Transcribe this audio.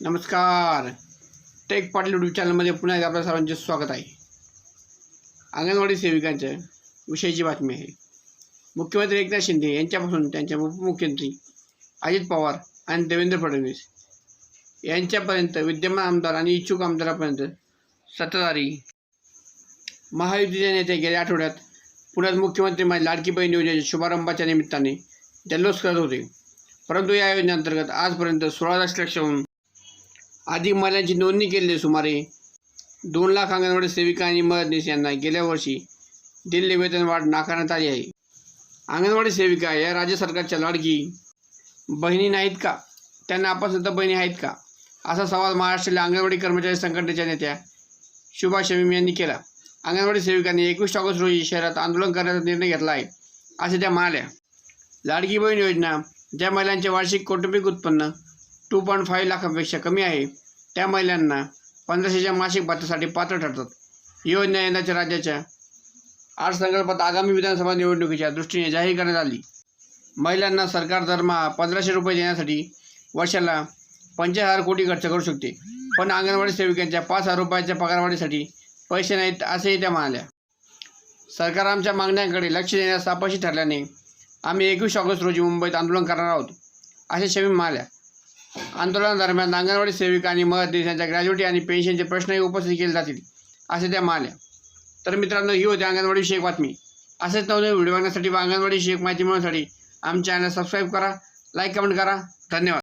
नमस्कार. Take Patil YouTube चॅनलमध्ये पुन्हा एकदा आपल्या सर्वांचे स्वागत आहे. अंगणवाडी सेविकांच्या विषयीची बातमी आहे. मुख्यमंत्री एकनाथ शिंदे यांच्यापासून त्यांच्या उपमुख्यमंत्री अजित पवार आणि देवेंद्र फडणवीस यांच्यापर्यंत विद्यमान आमदार आणि इच्छुक आमदारापर्यंत सत्ताधारी महायुतीच्या नेते गेल्या आठवड्यात पुण्यात मुख्यमंत्री माझी लाडकी बहीण योजनेच्या शुभारंभाच्या निमित्ताने जल्लोष करत होते. परंतु या योजनेअंतर्गत आजपर्यंत सोळा दशलक्षहून आधी महिलांची नोंदणी केलेली सुमारे. दोन लाख अंगणवाडी सेविका आणि मदतनीस यांना गेल्या वर्षी दिल्ली वेतनवाढ नाकारण्यात आली आहे. अंगणवाडी सेविका या राज्य सरकारच्या लाडकी बहिणी नाहीत का? त्यांना आपण सुद्धा बहिणी आहेत का? असा सवाल महाराष्ट्रातील अंगणवाडी कर्मचारी संघटनेच्या नेत्या शुभा शमीम यांनी केला. अंगणवाडी सेविकांनी एकवीस ऑगस्ट रोजी शहरात आंदोलन करण्याचा निर्णय घेतला आहे असे त्या म्हणाल्या. लाडकी बहीण योजना ज्या महिलांचे वार्षिक कौटुंबिक उत्पन्न टू पॉईंट फाईव्ह लाखापेक्षा कमी आहे. त्या महिलांना पंधराशेच्या मासिक भत्त्यासाठी पात्र ठरतात. ही योजना यंदाच्या राज्याच्या अर्थसंकल्पात आगामी विधानसभा निवडणुकीच्या दृष्टीने जाहीर करण्यात आली. महिलांना सरकार दरमहा पंधराशे रुपये देण्यासाठी वर्षाला पंचाळीस हजार कोटी खर्च करू शकते. पण अंगणवाडी सेविकांच्या पाच हजार रुपयाच्या पगारवाढीसाठी पैसे नाहीत असेही त्या म्हणाल्या. सरकार आमच्या मागण्यांकडे लक्ष देण्यास अपयशी ठरल्याने आम्ही एकवीस ऑगस्ट रोजी मुंबईत आंदोलन करणार आहोत असे शमी म्हणाल्या. आंदोलनादरम्यान अंगणवाडी सेविका आणि मदतनीस यांच्या ग्रॅज्युटी आणि पेन्शनचे प्रश्नही उपस्थित केले जातील असे त्या म्हणाल्या. तर मित्रांनो ही होती अंगणवाडी विषयक बातमी. असेच नवनवीन व्हिडिओ बघण्यासाठी व अंगणवाडी माहिती मिळवण्यासाठी आमच्या चॅनल सबस्क्राईब करा लाईक कमेंट करा. धन्यवाद.